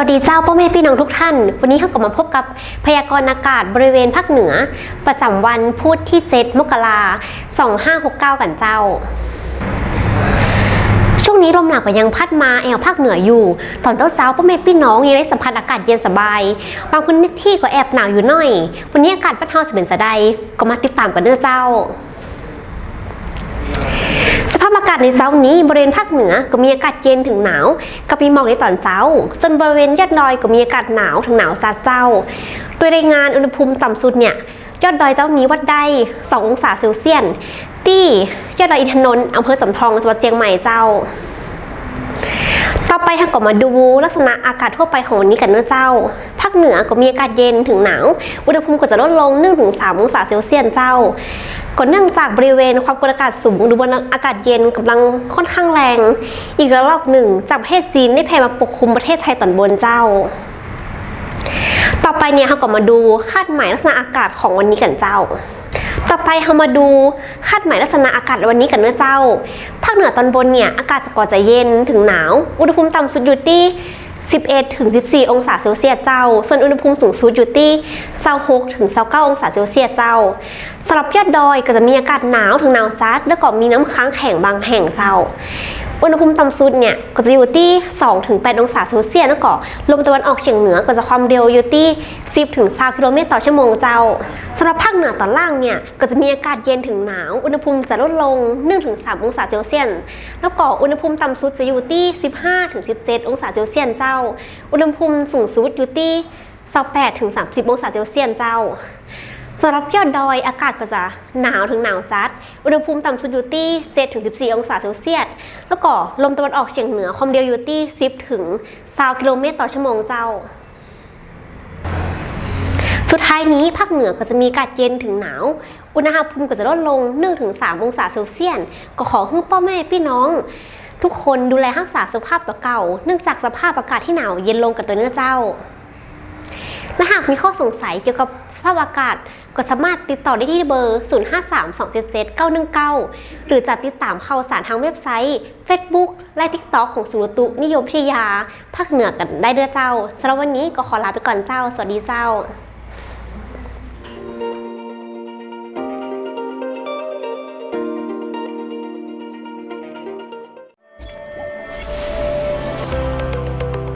วัสดีเจ้าพ่อแม่พี่น้องทุกท่าน วันนี้เขากลับมาพบกับพยากรณ์อากาศบริเวณภาคเหนือ ประจำวันพุธที่ 7 มกราคม2569 กันเจ้า ช่วงนี้ลมหนาวก็ยังพัดมาแอวภาคเหนืออยู่ ตอนเช้าๆพ่อแม่พี่น้องยังได้สัมผัสอากาศเย็นสบาย บางพื้นที่ก็แอบหนาวอยู่หน่อย วันนี้อากาศบ้านเฮาจะเป็นสะใดก็มาติดตามกันเด้อเจ้าาพอากาศในเช้านี้บริเวณภาคเหนือก็มีอากาศเย็นถึงหนาวกับมีหมอกในตอนเช้าส่วนบริเวณยอดดอยก็มีอากาศหนาวถึงหนาวจัดเจ้า โดยรายงานอุณหภูมิต่ำสุดเนี่ยยอดดอยเจ้านี้วัดได้ 2 องศาเซลเซียสที่ยอดดอยอินทนนท์อำเภอจำทองจังหวัดเชียงใหม่เจ้า ต่อไปทางก็มาดูลักษณะอากาศทั่วไปของวันนี้กันเนอะเจ้า คเหนือก็มีอากาศเย็นถึงหนาว อุณหภูมิก็จะลดลง 1-3 องศาเซลเซียสเจ้าก็เนื่องจากบริเวณความกดอากาศสูงหรือบนอากาศเย็นกำลังค่อนข้างแรง อีกระลอกหนึ่งจากประเทศจีนได้แผ่มาปกคลุมประเทศไทยตอนบนเจ้า ต่อไปเนี่ยเราก็มาดูคาดหมายลักษณะอากาศของวันนี้กันเจ้าต่อไปเรามาดูคาดหมายลักษณะอากาศวันนี้กันเนื้อะเจ้า ภาคเหนือตอนบนเนี่ยอากาศจะก่อจะเย็นถึงหนาว อุณหภูมิต่ำสุดอยู่ที่ 11ถึง14 องศาเซลเซียสเจ้า ส่วนอุณหภูมิสูงสุดอยู่ที่26ถึง29องศาเซลเซียสเจ้าสำหรับยอดดอยก็จะมีอากาศหนาวถึงหนาวจัดแล้วก็มีน้ำค้างแข็งบางแห่งเจ้า อุณหภูมิต่ำสุดเนี่ยก็จะอยู่ที่2ถึง8องศาเซลเซียสแล้วก็ลมตะวันออกเฉียงเหนือก็จะความเร็วอยู่ที่ 10ถึง20กิโลเมตรต่อชั่วโมงเจ้าสำหรับภาคเหนือตอนล่างเนี่ยก็จะมีอากาศเย็นถึงหนาว อุณหภูมิจะลดลง 1-3 องศาเซลเซียสแล้วก็อุณหภูมิต่ำสุดจะอยู่ที่ 15-17 องศาเซลเซียสเจ้า อุณหภูมิสูงสุดอยู่ที่28-30 องศาเซลเซียสเจ้า สำหรับยอดดอยอากาศก็จะหนาวถึงหนาวจัด อุณหภูมิต่ำสุดอยู่ที่ 7-14 องศาเซลเซียส แล้วก็ลมตะวันออกเฉียงเหนือความเร็วอยู่ที่ 10 ถึง20กิโลเมตรต่อชั่วโมงเจ้า สุดท้ายนี้ภาคเหนือก็จะมีอากาศเย็นถึงหนาว อุณหภูมิก็จะลดลง 1-3 องศาเซลเซียส ก็ขอให้พ่อแม่พี่น้อง ทุกคนดูแลรักษาสุขภาพต่อเก่า เนื่องจากสภาพอากาศที่หนาวเย็นลงกับตัวเนื้อเจ้า และหากมีข้อสงสัยเกี่ยวกับสภาพอากาศ ก็สามารถติดต่อได้ที่เบอร์ 0532777919 หรือจะติดตามข่าวสารทางเว็บไซต์ Facebook และ TikTok ของสุรตุนิยมวิทยาภาคเหนือกันได้ด้วยเจ้าสำหรับวันนี้ก็ขอลาไปก่อนเจ้า สวัสดีเจ้า